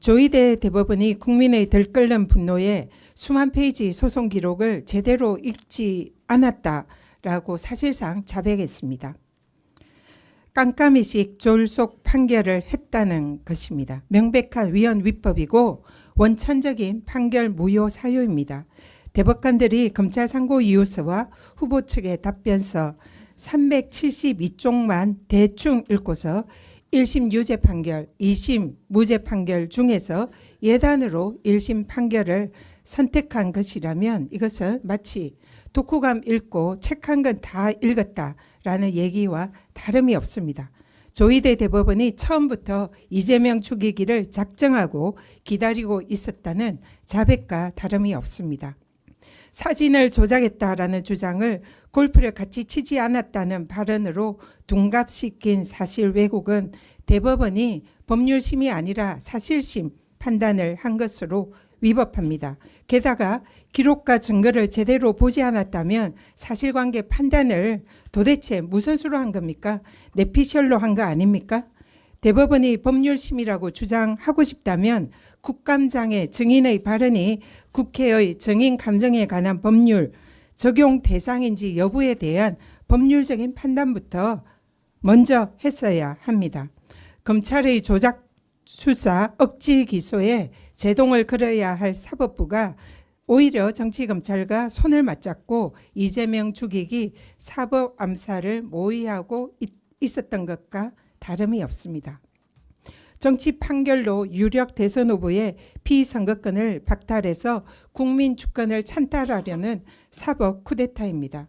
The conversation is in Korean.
조희대 대법원이 국민의 들끓는 분노에 수만 페이지 소송 기록을 제대로 읽지 않았다라고 사실상 자백했습니다. 깜깜이식 졸속 판결을 했다는 것입니다. 명백한 위헌 위법이고 원천적인 판결 무효 사유입니다. 대법관들이 검찰 상고 이유서와 후보 측의 답변서 372쪽만 대충 읽고서 1심 유죄 판결, 2심 무죄 판결 중에서 예단으로 1심 판결을 선택한 것이라면 이것은 마치 독후감 읽고 책 한 권 다 읽었다라는 얘기와 다름이 없습니다. 조희대 대법원이 처음부터 이재명 죽이기를 작정하고 기다리고 있었다는 자백과 다름이 없습니다. 사진을 조작했다라는 주장을 골프를 같이 치지 않았다는 발언으로 둔갑시킨 사실 왜곡은 대법원이 법률심이 아니라 사실심 판단을 한 것으로 위법합니다. 게다가 기록과 증거를 제대로 보지 않았다면 사실관계 판단을 도대체 무슨 수로 한 겁니까? 내피셜로 한 거 아닙니까? 대법원이 법률심이라고 주장하고 싶다면 국감장의 증인의 발언이 국회의 증인 감정에 관한 법률 적용 대상인지 여부에 대한 법률적인 판단부터 먼저 했어야 합니다. 검찰의 조작 수사 억지 기소에 제동을 걸어야 할 사법부가 오히려 정치검찰과 손을 맞잡고 이재명 죽이기 사법 암살을 모의하고 있- 있었던 것과 다름이 없습니다. 정치 판결로 유력 대선 후보의 피선거권을 박탈해서 국민 주권을 찬탈하려는 사법 쿠데타입니다.